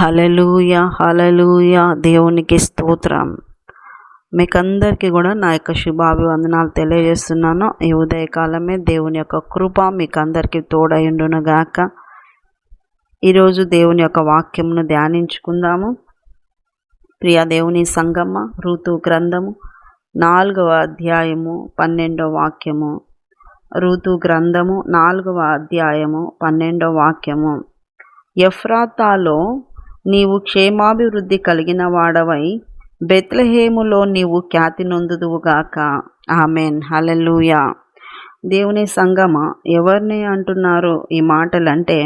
హలలుయ హలలుయ దేవునికి స్తోత్రం. మీకందరికీ కూడా నా యొక్క శుభాభివందనాలు తెలియజేస్తున్నాను. ఈ ఉదయకాలమే దేవుని యొక్క కృప మీకు అందరికీ తోడయుండునుగాక ఈరోజు దేవుని యొక్క వాక్యమును ధ్యానించుకుందాము. ప్రియ దేవుని సంగమ్మ ఋతు గ్రంథము నాలుగవ అధ్యాయము పన్నెండవ వాక్యము. ఋతు గ్రంథము నాలుగవ అధ్యాయము పన్నెండవ వాక్యము. ఎఫ్రాతాలో నీవు క్షేమాభివృద్ధి కలిగిన వాడవై బెత్లహేములో నీవు ఖ్యాతి నొందుదువుగాక ఆమెన్. హలెలూయా దేవుని సంగమ ఎవరిని అంటున్నారు ఈ మాటలంటే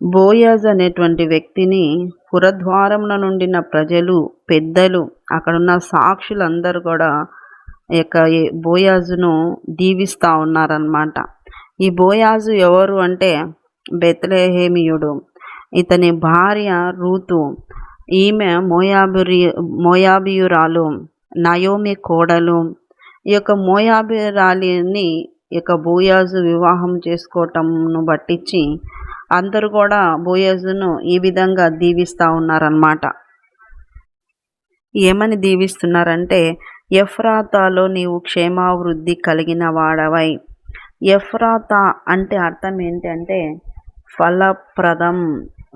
బోయాజ్ అనేటువంటి వ్యక్తిని పురద్వారమున నుండిన ప్రజలు పెద్దలు అక్కడున్న సాక్షులందరూ కూడా యొక్క బోయాజును దీవిస్తూ ఉన్నారనమాట ఈ బోయాజు ఎవరు అంటే బెత్లహేమియుడు. ఇతని భార్య రూతు. ఈమె మోయాబిరి మోయాబియురాలు నయోమి కోడలు. ఈ యొక్క మోయాబిరాలిని ఈ యొక్క బోయాజు వివాహం చేసుకోవటంను బట్టించి అందరూ కూడా బోయాజును ఈ విధంగా దీవిస్తూ ఉన్నారనమాట ఏమని దీవిస్తున్నారంటే ఎఫ్రాతాలో నీవు క్షేమావృద్ధి కలిగిన వాడవై. ఎఫ్రాతా అంటే అర్థం ఏంటంటే ఫలప్రదం.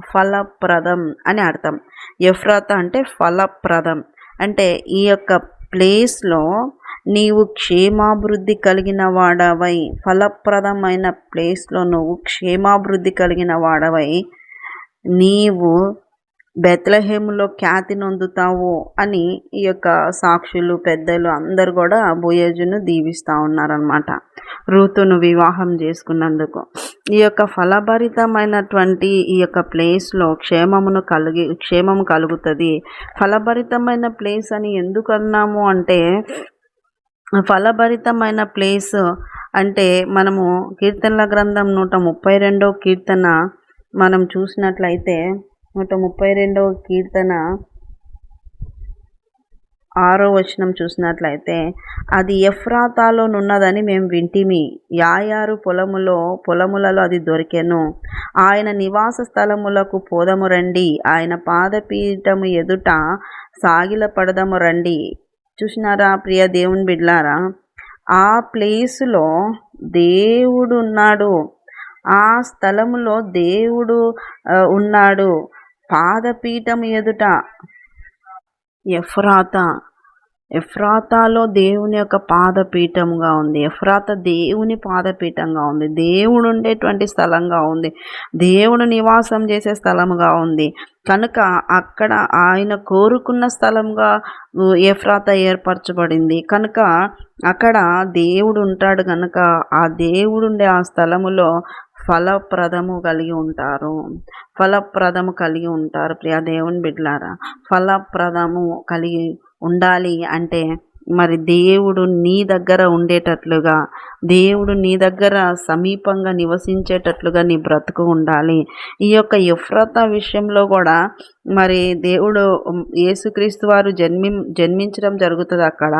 ఫలప్రదం అని అర్థం. ఎఫ్రాత అంటే ఫలప్రదం. అంటే ఈ యొక్క ప్లేస్లో నీవు క్షేమాభివృద్ధి కలిగిన వాడవై ఫలప్రదమైన ప్లేస్లో నువ్వు క్షేమాభివృద్ధి కలిగిన వాడవై నీవు బెత్లహేములో ఖ్యాతి నొందుతావు అని ఈ యొక్క సాక్షులు పెద్దలు అందరు కూడా బోయేజును దీవిస్తూ ఉన్నారనమాట ఋతును వివాహం చేసుకున్నందుకు. ఈ యొక్క ఫలభరితమైనటువంటి ఈ యొక్క ప్లేస్లో క్షేమమును కలిగి క్షేమం కలుగుతుంది. ఫలభరితమైన ప్లేస్ అని ఎందుకు అన్నాము అంటే ఫలభరితమైన ప్లేస్ అంటే మనము కీర్తనల గ్రంథం నూట ముప్పై రెండో కీర్తన మనం చూసినట్లయితే నూట ముప్పై రెండవ కీర్తన ఆరో వచనం చూసినట్లయితే అది ఎఫ్రాతాలోనున్నదని మేము వింటిమి. యాయారు పొలములో పొలములలో అది దొరికెను. ఆయన నివాస స్థలములకు పోదము రండి. ఆయన పాదపీఠము ఎదుట సాగిల పడదము రండి. చూసినారా ప్రియ దేవుని బిడ్లారా? ఆ ప్లేసులో దేవుడు ఉన్నాడు ఆ స్థలములో దేవుడు ఉన్నాడు. పాదపీఠం ఎదుట ఎఫ్రాత. ఎఫ్రాతాలో దేవుని యొక్క పాదపీఠంగా ఉంది. ఎఫ్రాత దేవుని పాదపీఠంగా ఉంది. దేవుడు ఉండేటువంటి స్థలంగా ఉంది. దేవుడు నివాసం చేసే స్థలముగా ఉంది. కనుక అక్కడ ఆయన కోరుకున్న స్థలంగా ఎఫ్రాత ఏర్పరచబడింది. కనుక అక్కడ దేవుడు ఉంటాడు. కనుక ఆ దేవుడు ఉండే ఆ స్థలములో ఫలప్రదము కలిగి ఉంటారు. ఫలప్రదము కలిగి ఉంటారు. ప్రియా దేవుని బిడ్లారా ఫలప్రదము కలిగి ఉండాలి అంటే మరి దేవుడు నీ దగ్గర ఉండేటట్లుగా దేవుడు నీ దగ్గర సమీపంగా నివసించేటట్లుగా నీ బ్రతుకు ఉండాలి. ఈ యొక్క ఎఫ్రత విషయంలో కూడా మరి దేవుడు యేసుక్రీస్తు వారు జన్మి జన్మించడం జరుగుతుంది అక్కడ.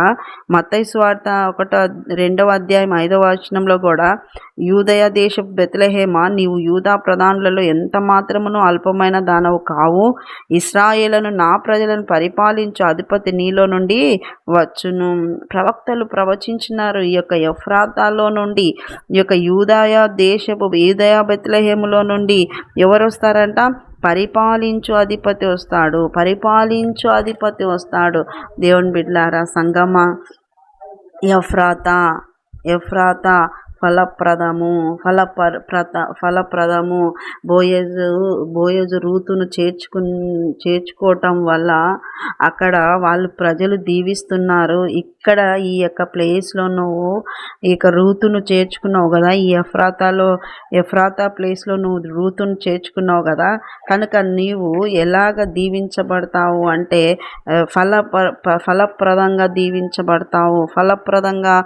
మత్తయి స్వార్థ ఒకటో రెండవ అధ్యాయం ఐదవ వచనంలో కూడా యూదయ దేశ బెతలహేమా నీవు యూదా ప్రధానులలో ఎంత మాత్రమును అల్పమైన దానవు కావు. ఇస్రాయేలను నా ప్రజలను పరిపాలించు అధిపతి నీలో నుండి వచ్చును. ప్రవక్తలు ప్రవచించినారు ఈ యొక్క దేశాల్లో నుండి ఈ యొక్క యూదాయ దేశపు యూదయ బెత్లహేములో నుండి ఎవరు వస్తారంట? పరిపాలించు అధిపతి వస్తాడు. పరిపాలించు అధిపతి వస్తాడు. దేవుని బిడ్లారా సంగమ ఎఫ్రాత ఎఫ్రాత ఫలప్రదము ఫలప్ర ప్రద ఫలప్రదము. బోయజు బోయజు రూతును చేర్చుకు చేర్చుకోవటం వల్ల అక్కడ వాళ్ళు ప్రజలు దీవిస్తున్నారు. ఇక్కడ ఈ యొక్క ప్లేస్లో నువ్వు ఈ యొక్క రూతును చేర్చుకున్నావు కదా. ఈ ఎఫ్రాతాలో ఎఫ్రాతా ప్లేస్లో నువ్వు రూతును చేర్చుకున్నావు కదా. కనుక నీవు ఎలాగ దీవించబడతావు అంటే ఫల ఫలప్రదంగా దీవించబడతావు ఫలప్రదంగా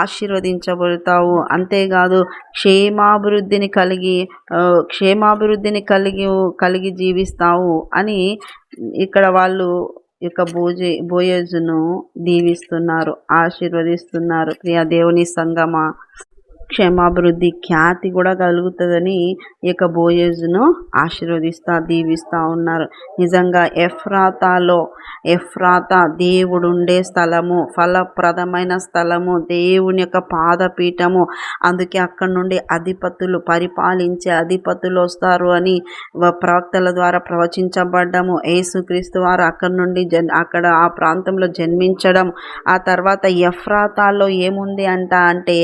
ఆశీర్వదించబడతావు అంతేకాదు క్షేమాభివృద్ధిని కలిగి క్షేమాభివృద్ధిని కలిగి కలిగి జీవిస్తావు అని ఇక్కడ వాళ్ళు యొక్క భోజే బోయజును దీవిస్తున్నారు ఆశీర్వదిస్తున్నారు. ప్రియ దేవుని సంగమ. క్షేమాభివృద్ధి ఖ్యాతి కూడా కలుగుతుందని ఈ యొక్క బోయేజ్ను ఆశీర్వదిస్తా దీవిస్తూ ఉన్నారు. నిజంగా ఎఫ్రాతాలో ఎఫ్రాతా దేవుడు ఉండే స్థలము ఫలప్రదమైన స్థలము దేవుని యొక్క పాదపీఠము. అందుకే అక్కడ నుండి అధిపతులు పరిపాలించే అధిపతులు వస్తారు అని ప్రవక్తల ద్వారా ప్రవచించబడ్డము. యేసుక్రీస్తు వారు అక్కడ నుండి జన్ అక్కడ ఆ ప్రాంతంలో జన్మించడం ఆ తర్వాత ఎఫ్రాతాలో ఏముంది అంట అంటే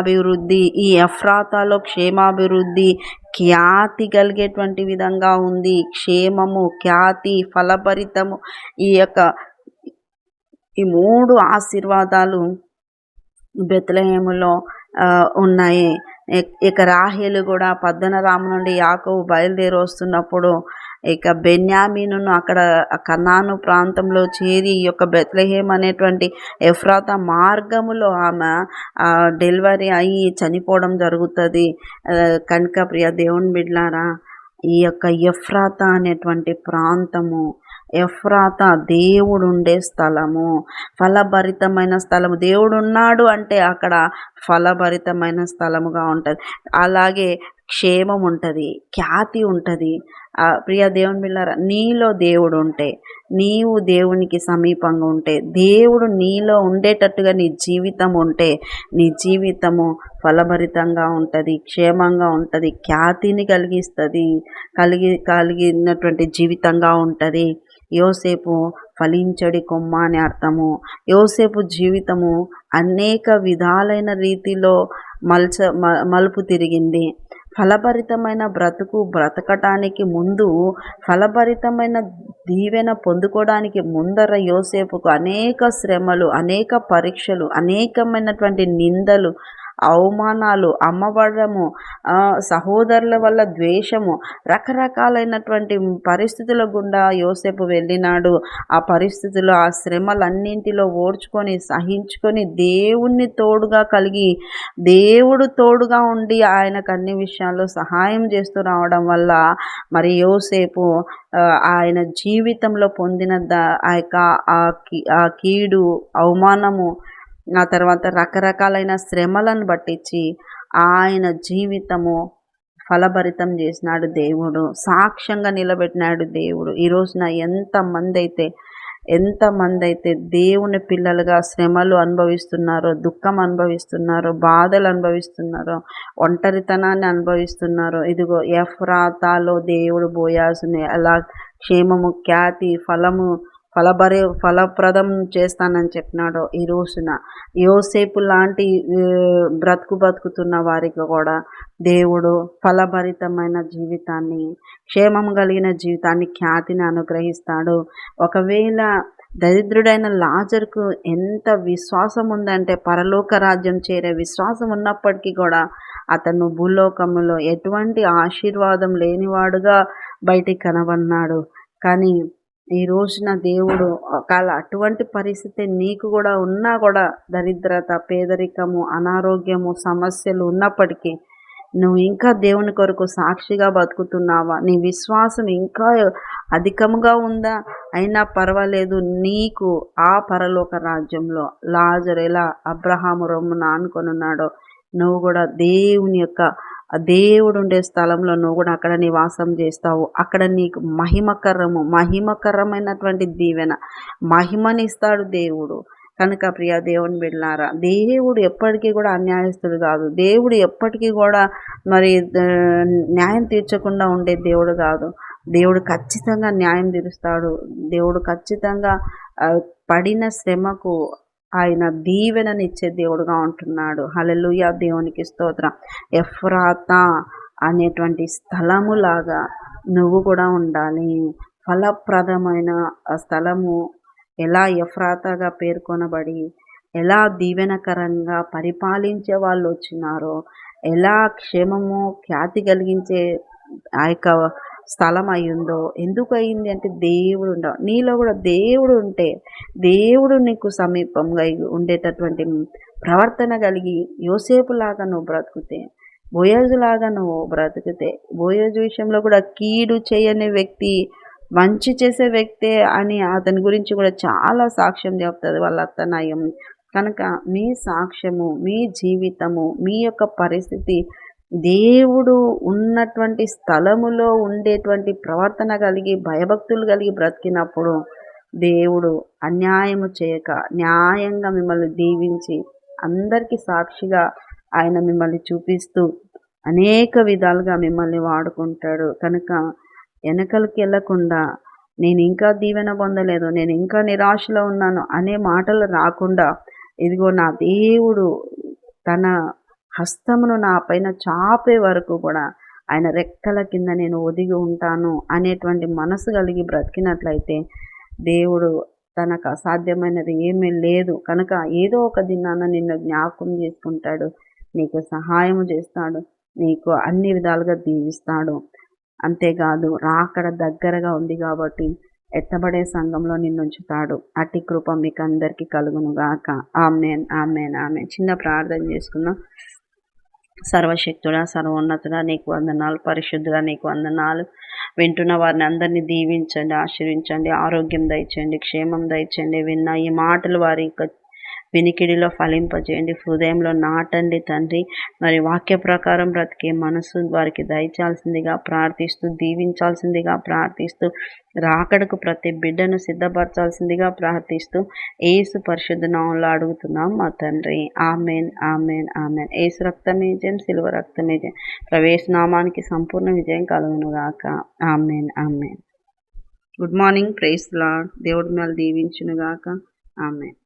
క్షేమాభివృద్ధి ఈ ఎఫ్రాతాలో క్షేమాభివృద్ధి ఖ్యాతి కలిగేటువంటి విధంగా ఉంది. క్షేమము ఖ్యాతి ఫలభరితము ఈ యొక్క ఈ మూడు ఆశీర్వాదాలు బెత్లహేములో ఉన్నాయి. ఇక- రాహేలు కూడా పద్దనరాము నుండి యాకవు బయలుదేరి వస్తున్నప్పుడు ఇక బెన్యామీనును అక్కడ కన్నాను ప్రాంతంలో చేరి ఈ యొక్క బెత్లహేమ్ అనేటువంటి ఎఫ్రాత మార్గములో ఆమె డెలివరీ అయ్యి చనిపోవడం జరుగుతుంది. కనుక ప్రియ దేవుని బిడ్లారా ఈ యొక్క ఎఫ్రాత అనేటువంటి ప్రాంతము ఎఫ్రాత దేవుడు ఉండే స్థలము ఫలభరితమైన స్థలము. దేవుడు ఉన్నాడు అంటే అక్కడ ఫలభరితమైన స్థలముగా ఉంటుంది. అలాగే క్షేమం ఉంటుంది ఖ్యాతి ఉంటుంది. ఆ, ప్రియ దేవుని బిళ్ళారా నీలో దేవుడు ఉంటే నీవు దేవునికి సమీపంగా ఉంటే దేవుడు నీలో ఉండేటట్టుగా నీ జీవితం ఉంటే నీ జీవితము ఫలభరితంగా ఉంటుంది క్షేమంగా ఉంటుంది ఖ్యాతిని కలిగిస్తుంది కలిగి కలిగినటువంటి జీవితంగా ఉంటుంది. యోసేపు ఫలించడి కొమ్మ అని అర్థము. యోసేపు జీవితము అనేక విధాలైన రీతిలో మలచ మ- మలుపు తిరిగింది. ఫలభరితమైన బ్రతుకు బ్రతకటానికి ముందు ఫలభరితమైన దీవెన పొందుకోవడానికి ముందర యోసేపుకు అనేక శ్రమలు అనేక పరీక్షలు అనేకమైనటువంటి నిందలు అవమానాలు అమ్మబడము సహోదరుల వల్ల ద్వేషము రకరకాలైనటువంటి పరిస్థితుల గుండా యోసేపు వెళ్ళినాడు. ఆ పరిస్థితులు ఆ శ్రమలన్నింటిలో ఓడ్చుకొని సహించుకొని దేవుణ్ణి తోడుగా కలిగి దేవుడు తోడుగా ఉండి ఆయనకు అన్ని విషయాల్లో సహాయం చేస్తూ రావడం వల్ల మరి యోసేపు ఆయన జీవితంలో పొందిన ద ఆ యొక్క ఆ కీ- ఆ కీడు అవమానము ఆ తర్వాత రకరకాలైన శ్రమలను పట్టించి ఆయన జీవితము ఫలభరితం చేసినాడు దేవుడు. సాక్ష్యంగా నిలబెట్టినాడు దేవుడు. ఈ రోజున ఎంతమంది అయితే ఎంతమంది అయితే దేవుని పిల్లలుగా శ్రమలు అనుభవిస్తున్నారో దుఃఖం అనుభవిస్తున్నారో బాధలు అనుభవిస్తున్నారో ఒంటరితనాన్ని అనుభవిస్తున్నారో ఇదిగో ఎఫ్రాతాలో దేవుడు బోయాసుని అలా క్షేమము ఖ్యాతి ఫలము ఫలభరి ఫలప్రదం చేస్తానని చెప్పినాడు ఈ రోజున. యోసేపు లాంటి బ్రతుకు బ్రతుకుతున్న వారికి కూడా దేవుడు ఫలభరితమైన జీవితాన్ని క్షేమం కలిగిన జీవితాన్ని ఖ్యాతిని అనుగ్రహిస్తాడు. ఒకవేళ దరిద్రుడైన లాజర్కు ఎంత విశ్వాసం ఉందంటే పరలోక రాజ్యం చేరే విశ్వాసం ఉన్నప్పటికీ కూడా అతను భూలోకములో ఎటువంటి ఆశీర్వాదం లేనివాడుగా బయటికి కనబడినాడు. కానీ ఈ రోజున దేవుడు ఒకవేళ అటువంటి పరిస్థితి నీకు కూడా ఉన్నా కూడా దరిద్రత పేదరికము అనారోగ్యము సమస్యలు ఉన్నప్పటికీ నువ్వు ఇంకా దేవుని కొరకు సాక్షిగా బతుకుతున్నావా? నీ విశ్వాసం ఇంకా అధికముగా ఉందా? అయినా పర్వాలేదు. నీకు ఆ పరలోక రాజ్యంలో లాజర్ ఎలా అబ్రహాము రొమ్మున ఆనుకొని ఉన్నాడో నువ్వు కూడా దేవుని యొక్క ఆ దేవుడు ఉండే స్థలంలో నువ్వు కూడా అక్కడ నివాసం చేస్తావు. అక్కడ నీకు మహిమకరము మహిమకరమైనటువంటి దీవెన మహిమనిస్తాడు దేవుడు. కనుక ప్రియ దేవుని బిడ్లారా దేవుడు ఎప్పటికీ కూడా అన్యాయస్తుడు కాదు. దేవుడు ఎప్పటికీ కూడా మరి న్యాయం తీర్చకుండా ఉండే దేవుడు కాదు. దేవుడు ఖచ్చితంగా న్యాయం తీరుస్తాడు. దేవుడు ఖచ్చితంగా పడిన శ్రమకు ఆయన దీవెననిచ్చే దేవుడుగా ఉంటున్నాడు. హలలుయ దేవునికి స్తోత్ర. ఎఫ్రాతా అనేటువంటి స్థలములాగా నువ్వు కూడా ఉండాలి. ఫలప్రదమైన ఆ స్థలము ఎలా ఎఫ్రాతాగా పేర్కొనబడి ఎలా దీవెనకరంగా పరిపాలించే వాళ్ళు వచ్చినారో ఎలా క్షేమము ఖ్యాతి కలిగించే ఆ యొక్క స్థలం అయ్యిందో ఎందుకు అయింది అంటే దేవుడు ఉండ నీలో కూడా దేవుడు ఉంటే దేవుడు నీకు సమీపంగా ఉండేటటువంటి ప్రవర్తన కలిగి యోసేపులాగా నువ్వు బ్రతుకుతే బోయోజులాగా నువ్వు బ్రతికితే బోయోజు విషయంలో కూడా కీడు చేయని వ్యక్తి మంచి చేసే వ్యక్తే అని అతని గురించి కూడా చాలా సాక్ష్యం చెప్తుంది వాళ్ళ అత్తనాయం కనుక మీ సాక్ష్యము మీ జీవితము మీ యొక్క పరిస్థితి దేవుడు ఉన్నటువంటి స్థలములో ఉండేటువంటి ప్రవర్తన కలిగి భయభక్తులు కలిగి బ్రతికినప్పుడు దేవుడు అన్యాయము చేయక న్యాయంగా మిమ్మల్ని దీవించి అందరికీ సాక్షిగా ఆయన మిమ్మల్ని చూపిస్తూ అనేక విధాలుగా మిమ్మల్ని వాడుకుంటాడు. కనుక వెనకలకి వెళ్ళకుండా నేను ఇంకా దీవెన పొందలేదు నేను ఇంకా నిరాశలో ఉన్నాను అనే మాటలు రాకుండా ఇదిగో నా దేవుడు తన హస్తమును నా పైన చాపే వరకు కూడా ఆయన రెక్కల కింద నేను ఒదిగి ఉంటాను అనేటువంటి మనసు కలిగి బ్రతికినట్లయితే దేవుడు తనకు అసాధ్యమైనది ఏమీ లేదు. కనుక ఏదో ఒక దినాన నిన్ను జ్ఞాపకం చేసుకుంటాడు. నీకు సహాయం చేస్తాడు. నీకు అన్ని విధాలుగా దీవిస్తాడు. అంతేకాదు రాకడ దగ్గరగా ఉంది కాబట్టి ఎత్తబడే సంఘంలో నిన్ను ఉంచుతాడు అట్టి కృప మీకు అందరికీ కలుగును గాక ఆమెన్ ఆమెన్. ఆమె చిన్న ప్రార్థన చేసుకుందాం. సర్వశక్తుడా సర్వోన్నతుడా నీకు వందనాలు. పరిశుద్ధుడా నీకు వందనాలు. వింటున్న వారిని అందరినీ దీవించండి ఆశీర్వించండి ఆరోగ్యం దయచేయండి క్షేమం దయచేయండి. విన్న ఈ మాటలు వారి వినికిడిలో ఫలింపజేయండి. హృదయంలో నాటండి తండ్రి. మరి వాక్య ప్రకారం బ్రతికే మనసు వారికి దయచాల్సిందిగా ప్రార్థిస్తూ దీవించాల్సిందిగా ప్రార్థిస్తూ రాకడకు ప్రతి బిడ్డను సిద్ధపరచాల్సిందిగా ప్రార్థిస్తూ ఏసు పరిశుద్ధ నామంలో అడుగుతున్నాం మా తండ్రి. Amen amen amen. ఏసు రక్తమేజయం సిల్వ రక్తమే ప్రవేశ ప్రవేశనామానికి సంపూర్ణ విజయం కలుగును గాక. Amen amen. Good morning praise Lord. దేవుడి మీద దీవించునుగాక ఆమెన్.